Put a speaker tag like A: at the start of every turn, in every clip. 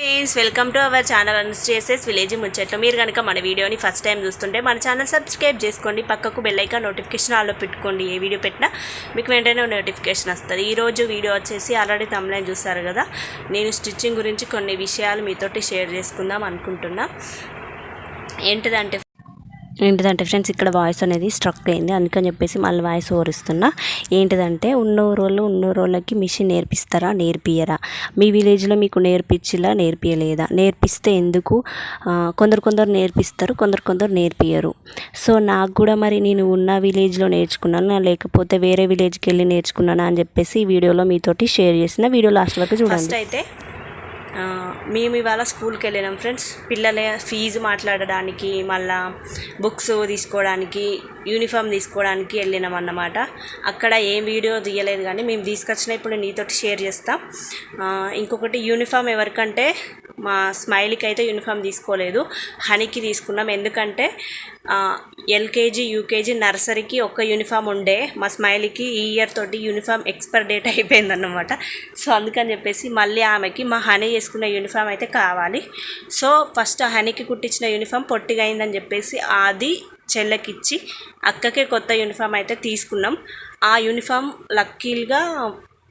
A: Friends welcome to our channel చేసేస్ village ముచ్చట్లు. మీరు కనుక మన వీడియోని ఫస్ట్ టైం చూస్తుంటే మన ఛానల్ సబ్స్క్రైబ్ చేసుకోండి పక్కకు బెల్లైకా నోటిఫికేషన్ ఆల్లో పెట్టుకోండి. ఏ వీడియో పెట్టినా మీకు వెంటనే నోటిఫికేషన్ వస్తుంది. ఈరోజు వీడియో వచ్చేసి ఆల్రెడీ తమిళ చూస్తారు కదా? నేను స్టిచ్చింగ్ గురించి కొన్ని విషయాలు మీతోటి షేర్ చేసుకుందాం అనుకుంటున్నా. ఏంటిదంటే ఏంటిదంటే ఫ్రెండ్స్ ఇక్కడ వాయిస్ అనేది స్ట్రక్ అయింది. అందుకని చెప్పేసి మళ్ళీ వాయిస్ ఓరిస్తున్నా. ఏంటిదంటే ఉన్న రోజులు ఉన్న రోజులకి మిషన్ నేర్పిస్తారా నేర్పియరా మీ విలేజ్లో మీకు నేర్పించిలా నేర్పియలేదా నేర్పిస్తే ఎందుకు? కొందరు కొందరు నేర్పిస్తారు కొందరు కొందరు నేర్పియరు సో నాకు కూడా మరి నేను ఉన్న విలేజ్లో నేర్చుకున్నాను లేకపోతే వేరే విలేజ్కి వెళ్ళి నేర్చుకున్నాను అని చెప్పేసి ఈ వీడియోలో మీతోటి షేర్ చేసిన. వీడియో లాస్ట్ వరకు చూడండి. అయితే మేము ఇవాళ స్కూల్కి వెళ్ళినాం ఫ్రెండ్స్. పిల్లల ఫీజు మాట్లాడడానికి మళ్ళా బుక్స్ తీసుకోవడానికి యూనిఫామ్ తీసుకోవడానికి వెళ్ళినాం అన్నమాట. అక్కడ ఏం వీడియో తీయలేదు కానీ మేము తీసుకొచ్చిన ఇప్పుడు నీతోటి షేర్ చేస్తాం. ఇంకొకటి యూనిఫామ్ ఎవరికంటే మా స్మైలీకి అయితే యూనిఫామ్ తీసుకోలేదు. హనీకి తీసుకున్నాం. ఎందుకంటే ఎల్కేజీ యూకేజీ నర్సరీకి ఒక్క యూనిఫామ్ ఉండే. మా స్మైలీకి ఈ ఇయర్ తోటి యూనిఫామ్ ఎక్స్పైర్ డేట్ అయిపోయిందన్నమాట. సో అందుకని చెప్పేసి మళ్ళీ ఆమెకి మా హనీ చేసుకున్న యూనిఫామ్ అయితే కావాలి. సో ఫస్ట్ హనీకి కుట్టించిన యూనిఫామ్ పొట్టిగా అయిందని చెప్పేసి అది చెల్లెకిచ్చి అక్కకే కొత్త యూనిఫామ్ అయితే తీసుకున్నాం. ఆ యూనిఫామ్ లక్కీల్గా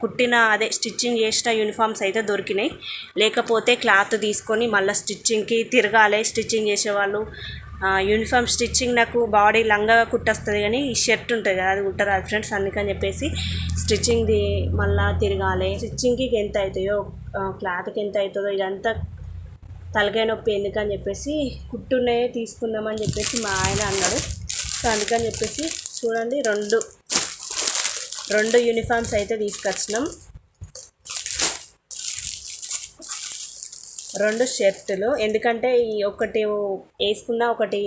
A: కుట్టిన అదే స్టిచ్చింగ్ చేసిన యూనిఫామ్స్ అయితే దొరికినాయి. లేకపోతే క్లాత్ తీసుకొని మళ్ళీ స్టిచ్చింగ్కి తిరగాలి. స్టిచ్చింగ్ చేసేవాళ్ళు యూనిఫామ్ స్టిచ్చింగ్ నాకు బాడీ లంగా కుట్టొస్తుంది కానీ ఈ షర్ట్ ఉంటుంది కదా అది కుట్టరాదు ఫ్రెండ్స్ అందుకని చెప్పేసి స్టిచ్చింగ్ది మళ్ళీ తిరగాలి. స్టిచ్చింగ్కి ఎంత అవుతాయో క్లాత్కి ఎంత అవుతుందో ఇదంతా తలకాయ నొప్పి ఎందుకని చెప్పేసి కుట్టునే తీసుకుందామని చెప్పేసి మా ఆయన అన్నాడు. సో అందుకని చెప్పేసి చూడండి రెండు రెండు యూనిఫామ్స్ అయితే తీసుకొచ్చినాం. రెండు షర్టులు. ఎందుకంటే ఈ ఒకటి వేసుకున్నా ఒకటి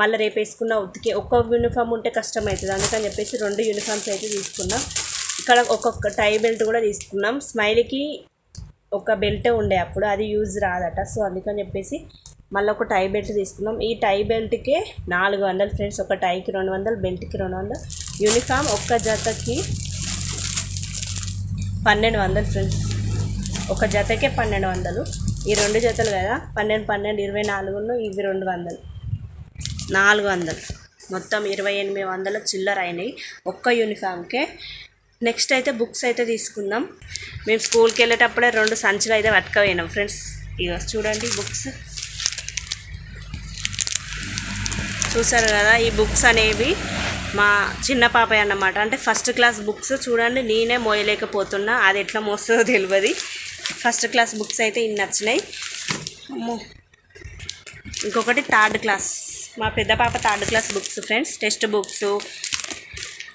A: మళ్ళీ రేపు వేసుకున్నా ఉతికి ఒక్క యూనిఫామ్ ఉంటే కష్టం అవుతుంది అందుకని చెప్పేసి రెండు యూనిఫామ్స్ అయితే తీసుకున్నాం. ఇక్కడ ఒక్కొక్క టై బెల్ట్ కూడా తీసుకున్నాం. స్మైల్కి ఒక బెల్ట్ ఉండే అప్పుడు అది యూజ్ రాదట. సో అందుకని చెప్పేసి మళ్ళీ ఒక టై బెల్ట్ తీసుకున్నాం ఈ టై బెల్ట్కే నాలుగు వందలు ఫ్రెండ్స్. ఒక టైకి రెండు వందలు బెల్ట్కి రెండు వందలు. యూనిఫామ్ ఒక్క జతకి పన్నెండు వందలు ఫ్రెండ్స్. ఒక జతకే పన్నెండు వందలు. ఈ రెండు జతలు కదా? పన్నెండు పన్నెండు ఇరవై నాలుగులో ఇవి రెండు వందలు. నాలుగు వందలు. మొత్తం ఇరవై ఎనిమిది వందల చిల్లర అయినాయి. ఒక్క యూనిఫామ్కే. నెక్స్ట్ అయితే బుక్స్ అయితే తీసుకుందాం. మేము స్కూల్కి వెళ్ళేటప్పుడే రెండు సంచులు అయితే పట్టుకపోయినాం ఫ్రెండ్స్. ఇక చూడండి బుక్స్. చూసారు కదా ఈ బుక్స్ అనేవి మా చిన్న పాపయ్య అన్నమాట. అంటే ఫస్ట్ క్లాస్ బుక్స్ చూడండి నేనే మోయలేకపోతున్నా అది ఎట్లా మోస్తుందో తెలియదు. ఫస్ట్ క్లాస్ బుక్స్ అయితే ఇన్ని నచ్చినాయి. అమ్మో. ఇంకొకటి థర్డ్ క్లాస్. మా పెద్ద పాప third class books friends text books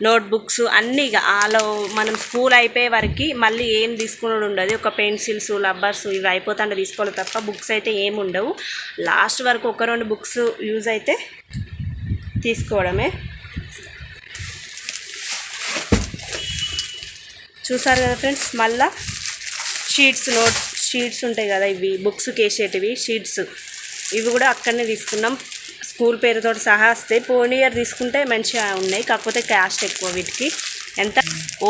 A: note books అన్నీ ఇక ఆలో మనం స్కూల్ అయిపోయే వరకు మళ్ళీ ఏం తీసుకుని ఉండదు. ఒక పెన్సిల్స్ రబ్బర్స్ ఇవి అయిపోతుండే తీసుకోవాలి తప్ప బుక్స్ అయితే ఏమి ఉండవు. లాస్ట్ వరకు ఒక రెండు బుక్స్ యూజ్ అయితే తీసుకోవడమే. చూసారు కదా ఫ్రెండ్స్ మళ్ళా షీట్స్ నోట్ షీట్స్ ఉంటాయి కదా ఇవి బుక్స్కి వేసేటివి షీట్స్. ఇవి కూడా అక్కడనే తీసుకున్నాం. స్కూల్ పేరుతో సహా వస్తాయి పోనీ ఇయర్ తీసుకుంటే మంచిగా ఉన్నాయి కాకపోతే క్యాస్ట్ ఎక్కువ వీటికి. ఎంత?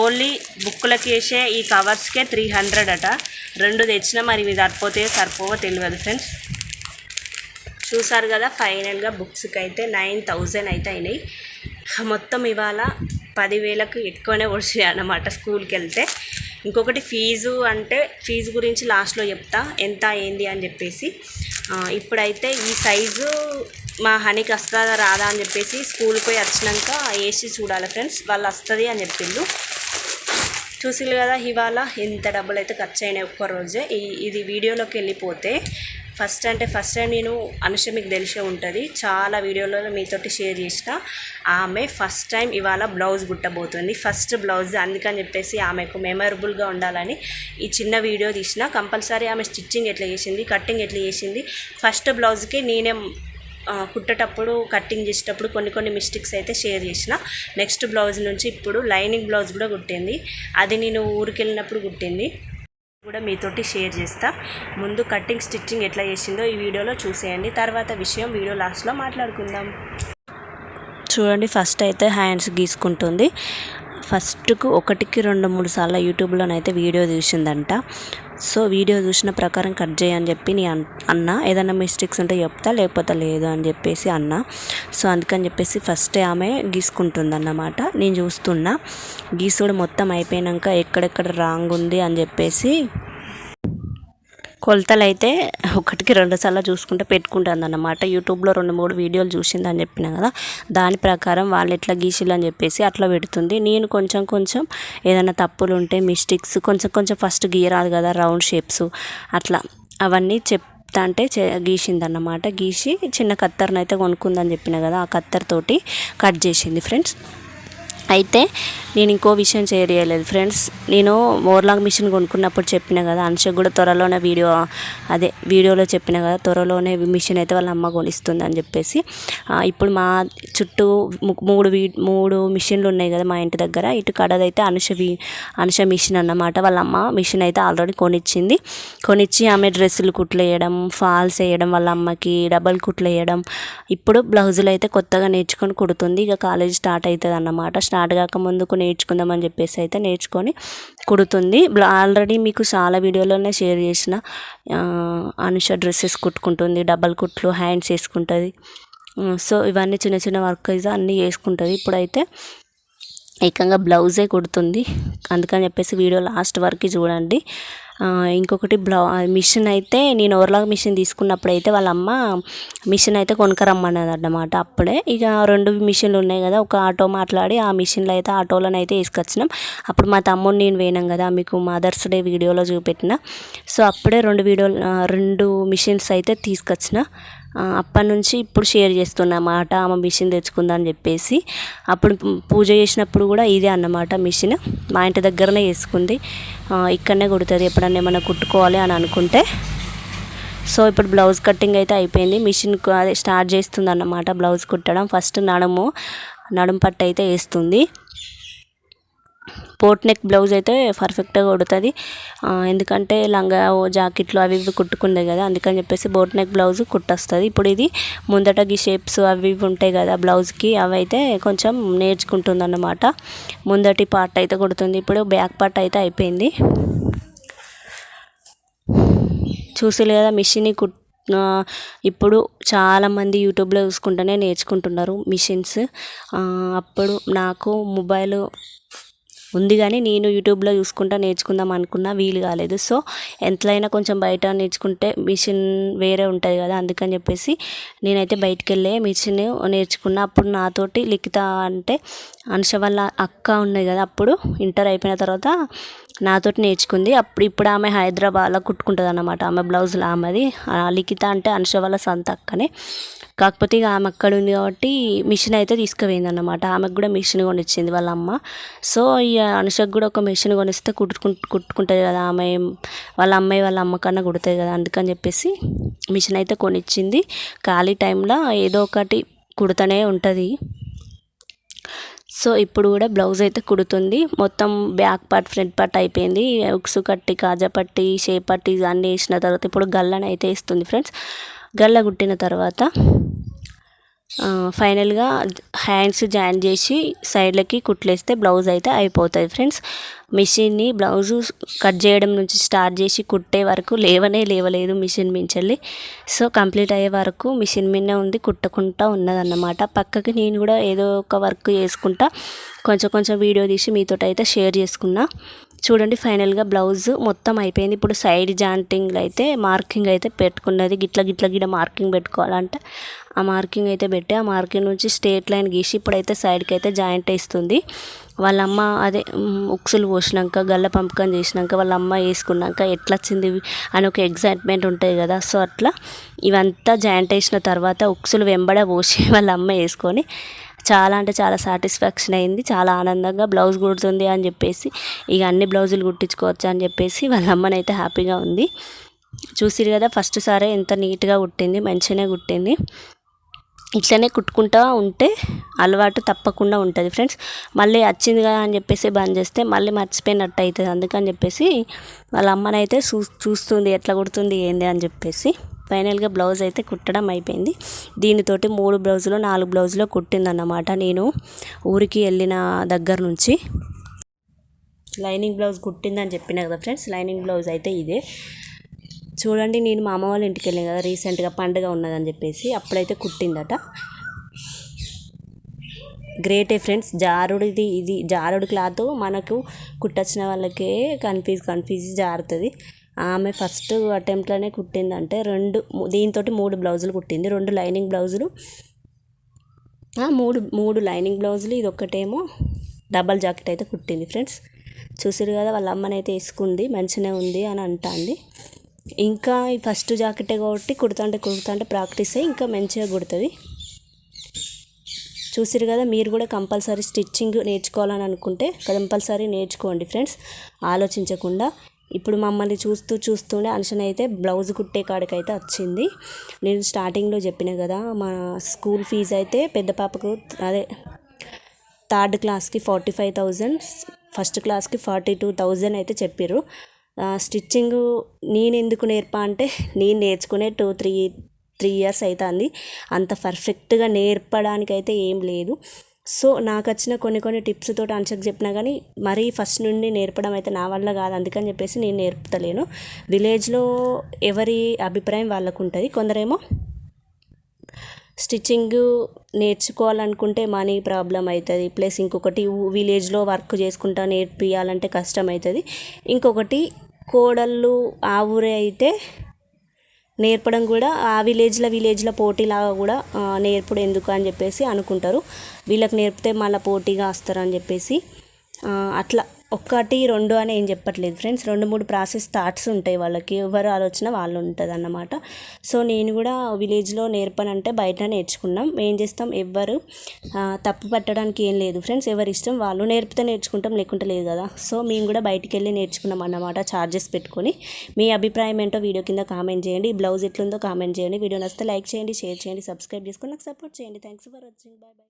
A: ఓన్లీ బుక్కులకి వేసే ఈ కవర్స్కే త్రీ హండ్రెడ్ అట. రెండు తెచ్చినా మరి ఇవి సరిపోతే సరిపోవో తెలియదు ఫ్రెండ్స్. చూసారు కదా ఫైనల్గా బుక్స్కి అయితే నైన్ థౌజండ్ అయితే అయినాయి. మొత్తం ఇవాళ పదివేలకు ఎక్కువనే వచ్చాయి అన్నమాట స్కూల్కి వెళ్తే ఇంకొకటి ఫీజు అంటే ఫీజు గురించి లాస్ట్లో చెప్తా ఎంత ఏంది అని చెప్పేసి. ఇప్పుడైతే ఈ సైజు మా హనీకి వస్తుందా రాదా అని చెప్పేసి స్కూల్కి పోయి వచ్చినాక వేసి చూడాలి ఫ్రెండ్స్ వాళ్ళు వస్తుంది అని చెప్పిండు చూసిరు కదా ఇవాళ ఎంత డబ్బులు అయితే ఖర్చు అయినాయి ఒక్క రోజే. ఈ ఇది వీడియోలోకి వెళ్ళిపోతే ఫస్ట్ అంటే ఫస్ట్ టైం నేను అనుష మీకు తెలిసే ఉంటుంది. చాలా వీడియోలలో మీతోటి షేర్ చేసిన ఆమె ఫస్ట్ టైం ఇవాళ బ్లౌజ్ కుట్టబోతుంది. ఫస్ట్ బ్లౌజ్ అందుకని చెప్పేసి ఆమెకు మెమరబుల్గా ఉండాలని ఈ చిన్న వీడియో తీసిన. కంపల్సరీ ఆమె స్టిచ్చింగ్ ఎట్లా చేసింది కట్టింగ్ ఎట్లా చేసింది. ఫస్ట్ బ్లౌజ్కి నేనే కుట్టేటప్పుడు కట్టింగ్ చేసేటప్పుడు కొన్ని కొన్ని మిస్టేక్స్ అయితే షేర్ చేసిన. నెక్స్ట్ బ్లౌజ్ నుంచి ఇప్పుడు లైనింగ్ బ్లౌజ్ కూడా కుట్టింది. అది నేను ఊరికి వెళ్ళినప్పుడు కుట్టింది. కూడా మీతోటి షేర్ చేస్తా. ముందు కట్టింగ్ స్టిచ్చింగ్ ఎట్లా చేసిందో ఈ వీడియోలో చూసేయండి. తర్వాత విషయం వీడియో లాస్ట్లో మాట్లాడుకుందాం. చూడండి ఫస్ట్ అయితే హ్యాండ్స్ గీసుకుంటుంది. ఫస్ట్కు ఒకటికి రెండు మూడు సార్లు యూట్యూబ్లోనైతే వీడియో చూసిందంట. సో వీడియో చూసిన ప్రకారం కట్ చేయని చెప్పి నీ అన్న. ఏదైనా మిస్టేక్స్ ఉంటే చెప్తా లేకపోతే లేదు అని చెప్పేసి అన్న. సో అందుకని చెప్పేసి ఫస్టే ఆమె గీసుకుంటుందన్నమాట. నేను చూస్తున్నా. గీసుడు మొత్తం అయిపోయాక ఎక్కడెక్కడ రాంగ్ ఉంది అని చెప్పేసి కొలతలు అయితే ఒకటికి రెండుసార్లు చూసుకుంటే పెట్టుకుంటుంది అన్నమాట యూట్యూబ్లో రెండు మూడు వీడియోలు చూసిందని చెప్పిన కదా దాని ప్రకారం వాళ్ళు ఎట్లా గీసిలు అని చెప్పేసి అట్లా పెడుతుంది. నేను కొంచెం కొంచెం ఏదైనా తప్పులు ఉంటే మిస్టేక్స్ కొంచెం కొంచెం ఫస్ట్ గీయరాదు కదా రౌండ్ షేప్స్ అట్లా అవన్నీ చెప్తా అంటే చే గీసిందన్నమాట. గీసి చిన్న కత్తర్ని అయితే కొనుక్కుందని చెప్పిన కదా ఆ కత్తెరతోటి కట్ చేసింది. ఫ్రెండ్స్ అయితే నేను ఇంకో విషయం షేర్ చేయలేదు. ఫ్రెండ్స్ నేను ఓవర్లాక్ మిషన్ కొనుక్కున్నప్పుడు చెప్పిన కదా అనుషకు కూడా త్వరలోనే వీడియో అదే వీడియోలో చెప్పిన కదా త్వరలోనే మిషన్ అయితే వాళ్ళ అమ్మ కొనిస్తుంది అని చెప్పేసి ఇప్పుడు మా చుట్టూ మూడు వీ మూడు మిషన్లు ఉన్నాయి కదా మా ఇంటి దగ్గర ఇటు కడదైతే అనుష వి అనుష మిషన్ అన్నమాట. వాళ్ళ అమ్మ మిషన్ అయితే ఆల్రెడీ కొనిచ్చింది. కొనిచ్చి ఆమె డ్రెస్సులు కుట్లు వేయడం ఫాల్స్ వేయడం వాళ్ళ అమ్మకి డబల్ కుట్లు వేయడం ఇప్పుడు బ్లౌజులు అయితే కొత్తగా నేర్చుకొని కుడుతుంది. ఇక కాలేజ్ స్టార్ట్ అవుతుంది అన్నమాట. స్టార్ట్ కాక ముందుకు నేర్చుకుందామని చెప్పేసి అయితే నేర్చుకొని కుడుతుంది. ఆల్రెడీ మీకు చాలా వీడియోలోనే షేర్ చేసిన అనుష డ్రెస్సెస్ కుట్టుకుంటుంది డబల్ కుట్లు హ్యాండ్స్ వేసుకుంటుంది. సో ఇవన్నీ చిన్న చిన్న వర్క్ అయితే అన్నీ వేసుకుంటుంది. ఇప్పుడైతే ఏకంగా బ్లౌజే కుడుతుంది. అందుకని చెప్పేసి వీడియో లాస్ట్ వరకు చూడండి. ఇంకొకటి బ్లౌ మిషన్ అయితే నేను ఓవర్లాగ్ మిషన్ తీసుకున్నప్పుడు అయితే వాళ్ళ అమ్మ మిషన్ అయితే కొనుక్కరమ్మన్నది అన్నమాట అప్పుడే. ఇక రెండు మిషన్లు ఉన్నాయి కదా ఒక ఆటో మాట్లాడి ఆ మిషన్లో అయితే ఆటోలను అయితే వేసుకొచ్చినాం. అప్పుడు మా తమ్ముడు నేను వేనాం కదా మీకు మదర్స్ డే వీడియోలో చూపెట్టిన. సో అప్పుడే రెండు వీడియోలు రెండు మిషన్స్ అయితే తీసుకొచ్చిన. అప్పటి నుంచి ఇప్పుడు షేర్ చేస్తున్నమాట ఆమె మిషన్ తెచ్చుకుందని చెప్పేసి. అప్పుడు పూజ చేసినప్పుడు కూడా ఇదే అన్నమాట మిషన్. మా ఇంటి దగ్గరనే వేసుకుంది ఇక్కడనే కుడుతుంది. ఎప్పుడన్నా ఏమైనా కుట్టుకోవాలి అని అనుకుంటే. సో ఇప్పుడు బ్లౌజ్ కటింగ్ అయితే అయిపోయింది. మిషన్ అదే స్టార్ట్ చేస్తుంది అన్నమాట బ్లౌజ్ కుట్టడం. ఫస్ట్ నడుము నడుము పట్టు అయితే వేస్తుంది. పోట్ నెక్ బ్లౌజ్ అయితే పర్ఫెక్ట్గా కుడుతుంది. ఎందుకంటే లంగా జాకెట్లు అవి ఇవి కుట్టుకుండే కదా అందుకని చెప్పేసి బోట్ నెక్ బ్లౌజ్ కుట్టొస్తుంది. ఇప్పుడు ఇది ముందట ఈ షేప్స్ అవి ఇవి ఉంటాయి కదా బ్లౌజ్కి అవి అయితే కొంచెం నేర్చుకుంటుంది అన్నమాట ముందటి పార్ట్ అయితే కుడుతుంది. ఇప్పుడు బ్యాక్ పార్ట్ అయితే అయిపోయింది. చూసిరు కదా మిషన్ కుట్ ఇప్పుడు చాలామంది యూట్యూబ్లో చూసుకుంటూనే నేర్చుకుంటున్నారు మిషన్స్. అప్పుడు నాకు మొబైల్ ఉంది కానీ నేను యూట్యూబ్లో చూసుకుంటా నేర్చుకుందాం అనుకున్నా వీలు కాలేదు. సో ఎంతలైనా కొంచెం బయట నేర్చుకుంటే మిషన్ వేరే ఉంటుంది కదా అందుకని చెప్పేసి నేనైతే బయటికి వెళ్ళే మిషన్ నేర్చుకున్నా. అప్పుడు నాతోటి లిఖిత అంటే అనుష వాళ్ళ అక్క ఉన్నది కదా అప్పుడు ఇంటర్ అయిపోయిన తర్వాత నాతోటి నేర్చుకుంది. అప్పుడు ఇప్పుడు ఆమె హైదరాబాద్లో కుట్టుకుంటుంది అన్నమాట ఆమె బ్లౌజులు ఆమెది. లిఖిత అంటే అనుష వాళ్ళ సొంత అక్కనే. కాకపోతే ఇక ఆమె అక్కడ ఉంది కాబట్టి మిషన్ అయితే తీసుకుపోయింది అనమాట ఆమెకు కూడా మిషన్ కొనిచ్చింది వాళ్ళ అమ్మ. సో ఇక అనుషకు కూడా ఒక మిషన్ కొనిస్తే కుట్టుకు కుట్టుకుంటుంది కదా ఆమె. వాళ్ళ అమ్మాయి వాళ్ళ అమ్మ కన్నా కుడుతుంది కదా అందుకని చెప్పేసి మిషన్ అయితే కొనిచ్చింది. ఖాళీ టైంలో ఏదో ఒకటి కుడుతూనే ఉంటుంది. సో ఇప్పుడు కూడా బ్లౌజ్ అయితే కుడుతుంది. మొత్తం బ్యాక్ పార్ట్ ఫ్రంట్ పార్ట్ అయిపోయింది. ఉక్సు కట్టి కాజా పట్టి షేప్ పట్టి అన్నీ వేసిన తర్వాత ఇప్పుడు గల్లను అయితే వేస్తుంది ఫ్రెండ్స్. గల్ల కుట్టిన తర్వాత ఫైనల్గా హ్యాండ్స్ జాయిన్ చేసి సైడ్లకి కుట్లేస్తే బ్లౌజ్ అయితే అయిపోతుంది ఫ్రెండ్స్. మిషన్ని బ్లౌజు కట్ చేయడం నుంచి స్టార్ట్ చేసి కుట్టే వరకు లేవనే లేవలేదు మిషన్ మించెల్లి. సో కంప్లీట్ అయ్యే వరకు మిషన్ మీదనే ఉంది కుట్టకుండా ఉన్నదన్నమాట. పక్కకి నేను కూడా ఏదో ఒక వర్క్ చేసుకుంటా. కొంచెం కొంచెం వీడియో తీసి మీతో అయితే షేర్ చేసుకున్నా. చూడండి ఫైనల్గా బ్లౌజ్ మొత్తం అయిపోయింది. ఇప్పుడు సైడ్ జాంటింగ్లు అయితే మార్కింగ్ అయితే పెట్టుకున్నది. గిట్ల గిట్ల గిట్ల మార్కింగ్ పెట్టుకోవాలంటే. ఆ మార్కింగ్ అయితే పెట్టి. ఆ మార్కింగ్ నుంచి స్ట్రేట్ లైన్ గీసి ఇప్పుడైతే సైడ్కి అయితే జాయింట్ వేస్తుంది. వాళ్ళ అమ్మ అదే ఉక్సులు పోసినాక గల్ల పంపకం చేసినాక వాళ్ళ అమ్మ వేసుకున్నాక ఎట్లా వచ్చింది అని ఒక ఎగ్జైట్మెంట్ ఉంటుంది కదా. సో అట్లా ఇవంతా జాయింట్ వేసిన తర్వాత ఉక్సులు వెంబడ పోసి వాళ్ళ అమ్మ వేసుకొని చాలా అంటే చాలా సాటిస్ఫాక్షన్ అయింది. చాలా ఆనందంగా బ్లౌజ్ కుడుతుంది అని చెప్పేసి ఇక అన్ని బ్లౌజులు కుట్టించుకోవచ్చు అని చెప్పేసి వాళ్ళ అమ్మనైతే హ్యాపీగా ఉంది. చూసిరు కదా ఫస్ట్ సారే ఎంత నీట్గా కుట్టింది మంచిగానే కుట్టింది. ఇట్లనే కుట్టుకుంటా ఉంటే అలవాటు తప్పకుండా ఉంటుంది ఫ్రెండ్స్. మళ్ళీ వచ్చింది కదా అని చెప్పేసి బంద్ చేస్తే మళ్ళీ మర్చిపోయినట్టు అవుతుంది అందుకని చెప్పేసి వాళ్ళ అమ్మనైతే చూ చూస్తుంది ఎట్లా కుడుతుంది ఏంది అని చెప్పేసి. ఫైనల్గా బ్లౌజ్ అయితే కుట్టడం అయిపోయింది. దీనితోటి మూడు బ్లౌజులు నాలుగు బ్లౌజులు కుట్టిందన్నమాట నేను ఊరికి వెళ్ళిన దగ్గర నుంచి. లైనింగ్ బ్లౌజ్ కుట్టిందని చెప్పిన కదా ఫ్రెండ్స్ లైనింగ్ బ్లౌజ్ అయితే ఇదే. చూడండి నేను మా అమ్మ వాళ్ళ ఇంటికి వెళ్ళాను కదా రీసెంట్గా పండుగ ఉన్నదని చెప్పేసి అప్పుడైతే కుట్టిందట. గ్రేటే ఫ్రెండ్స్ జారుడిది ఇది జారుడు క్లాత్ మనకు కుట్టొచ్చిన వాళ్ళకే కన్ఫ్యూజ్ కన్ఫ్యూజ్ జారుతుంది. ఆమె ఫస్ట్ అటెంప్ట్లోనే కుట్టిందంటే రెండు దీంతో మూడు బ్లౌజులు కుట్టింది. రెండు లైనింగ్ బ్లౌజులు. మూడు మూడు లైనింగ్ బ్లౌజులు ఇది ఒక్కటేమో డబల్ జాకెట్ అయితే కుట్టింది ఫ్రెండ్స్ చూసారు కదా వాళ్ళ అమ్మని అయితే వేసుకుంది మంచిగా ఉంది అని అంటాంది. ఇంకా ఈ ఫస్ట్ జాకెటే కాబట్టి కుడుతుంటే కుడుతుంటే ప్రాక్టీస్ అయ్యి ఇంకా మంచిగా కుడుతుంది. చూసిరు కదా మీరు కూడా కంపల్సరీ స్టిచ్చింగ్ నేర్చుకోవాలని అనుకుంటే కంపల్సరీ నేర్చుకోండి ఫ్రెండ్స్. ఆలోచించకుండా ఇప్పుడు మమ్మల్ని చూస్తూ చూస్తూనే అనుషన్ అయితే బ్లౌజ్ కుట్టే కాడికైతే వచ్చింది. నేను స్టార్టింగ్లో చెప్పిన కదా మా స్కూల్ ఫీజు అయితే పెద్ద పాపకు అదే థర్డ్ క్లాస్కి ఫార్టీ ఫైవ్ థౌజండ్ ఫస్ట్ క్లాస్కి ఫార్టీ టూ థౌజండ్ అయితే చెప్పారు స్టిచ్చింగ్ నేను ఎందుకు నేర్పా అంటే నేను నేర్చుకునే టూ త్రీ త్రీ ఇయర్స్ అవుతుంది అంత పర్ఫెక్ట్గా నేర్పడానికైతే ఏం లేదు. సో నాకు వచ్చిన కొన్ని కొన్ని టిప్స్ తోటి అంచకు చెప్పినా కానీ మరీ ఫస్ట్ నుండి నేర్పడం అయితే నా వల్ల కాదు. అందుకని చెప్పేసి నేను నేర్పుతలేను. విలేజ్లో ఎవరి అభిప్రాయం వాళ్ళకు ఉంటుంది కొందరేమో స్టిచ్చింగ్ నేర్చుకోవాలనుకుంటే మనీ ప్రాబ్లం అవుతుంది ప్లస్ ఇంకొకటి విలేజ్లో వర్క్ చేసుకుంటా నేర్పియాలంటే కష్టం అవుతుంది ఇంకొకటి కోడళ్ళు ఆ ఊరే అయితే నేర్పడం కూడా ఆ విలేజ్లో విలేజ్ల పోటీలాగా కూడా నేర్పుడు ఎందుకు అని చెప్పేసి అనుకుంటారు. వీళ్ళకి నేర్పితే మళ్ళీ పోటీగా వస్తారని చెప్పేసి అట్లా. ఒక్కటి రెండు అని ఏం చెప్పట్లేదు ఫ్రెండ్స్. రెండు మూడు ప్రాసెస్ థాట్స్ ఉంటాయి వాళ్ళకి. ఎవరు ఆలోచన వాళ్ళు ఉంటుంది అన్నమాట సో నేను కూడా విలేజ్లో నేర్పనంటే బయట నేర్చుకున్నాం. ఏం చేస్తాం? ఎవ్వరు తప్పు పట్టడానికి ఏం లేదు ఫ్రెండ్స్. ఎవరి ఇష్టం వాళ్ళు నేర్పితే నేర్చుకుంటాం లేకుంటే లేదు కదా. సో మేము కూడా బయటికి వెళ్ళి నేర్చుకున్నాం అన్నమాట ఛార్జెస్ పెట్టుకొని. మీ అభిప్రాయం ఏంటో వీడియో కింద కామెంట్ చేయండి. బ్లౌజ్ ఎట్లుందో కామెంట్ చేయండి. వీడియో నచ్చితే లైక్ చేయండి షేర్ చేయండి సబ్స్క్రైబ్ చేసుకొని నాకు సపోర్ట్ చేయండి. Thanks for watching. Bye bye